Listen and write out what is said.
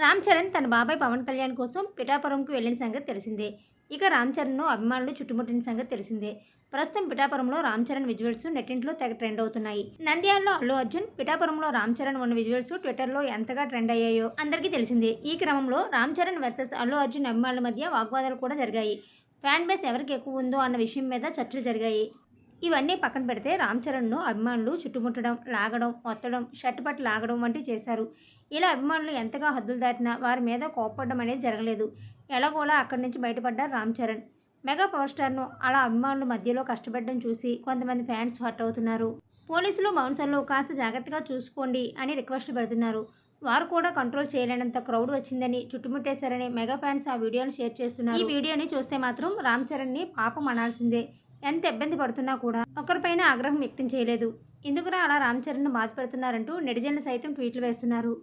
రామ్ చరణ్ తన బాబాయ్ పవన్ కళ్యాణ్ కోసం పిఠాపురంకు వెళ్ళిన సంగతి తెలిసిందే. ఇక రామ్ చరణ్ను అభిమానులు చుట్టుముట్టిన సంగతి తెలిసిందే. ప్రస్తుతం పిఠాపురంలో రామ్ చరణ్ విజువల్స్ నెట్టింట్లో తెగ ట్రెండ్ అవుతున్నాయి. నంద్యాలలో అల్లు అర్జున్ పిఠాపురంలో రామ్ చరణ్ ఉన్న విజువల్స్ ట్విట్టర్లో ఎంతగా ట్రెండ్ అయ్యాయో అందరికీ తెలిసిందే. ఈ క్రమంలో రామ్ చరణ్ వర్సెస్ అల్లు అర్జున్ అభిమానుల మధ్య వాగ్వాదాలు కూడా జరిగాయి. ఫ్యాన్ బేస్ ఎవరికి ఎక్కువ ఉందో అన్న విషయం మీద చర్చలు జరిగాయి. ఇవన్నీ పక్కన పెడితే రామ్ చరణ్ను అభిమానులు చుట్టుముట్టడం లాగడం ఒత్తడం షర్ట్ లాగడం వంటివి చేశారు. ఇలా అభిమానులు ఎంతగా హద్దులు దాటినా వారి మీద కోప్పడడం అనేది జరగలేదు. ఎలాగోలా అక్కడి నుంచి బయటపడ్డారు రామ్ చరణ్. మెగా పవర్ స్టార్ను అలా అభిమానుల మధ్యలో కష్టపడడం చూసి కొంతమంది ఫ్యాన్స్ హర్ట్ అవుతున్నారు. పోలీసులు బౌన్సర్లు కాస్త జాగ్రత్తగా చూసుకోండి అని రిక్వెస్ట్ పెడుతున్నారు. వారు కూడా కంట్రోల్ చేయలేనంత క్రౌడ్ వచ్చిందని చుట్టుముట్టేశారని మెగా ఫ్యాన్స్ ఆ వీడియోని షేర్ చేస్తున్నారు. ఈ వీడియోని చూస్తే మాత్రం రామ్ చరణ్ని పాపం అనాల్సిందే. ఎంత ఇబ్బంది పడుతున్నా కూడా ఒకరిపైన ఆగ్రహం వ్యక్తం చేయలేదు. ఎందుకురా అలా రామ్ చరణ్ను బాధపెడుతున్నారంటూ నెటిజన్లు సైతం ట్వీట్లు వేస్తున్నారు.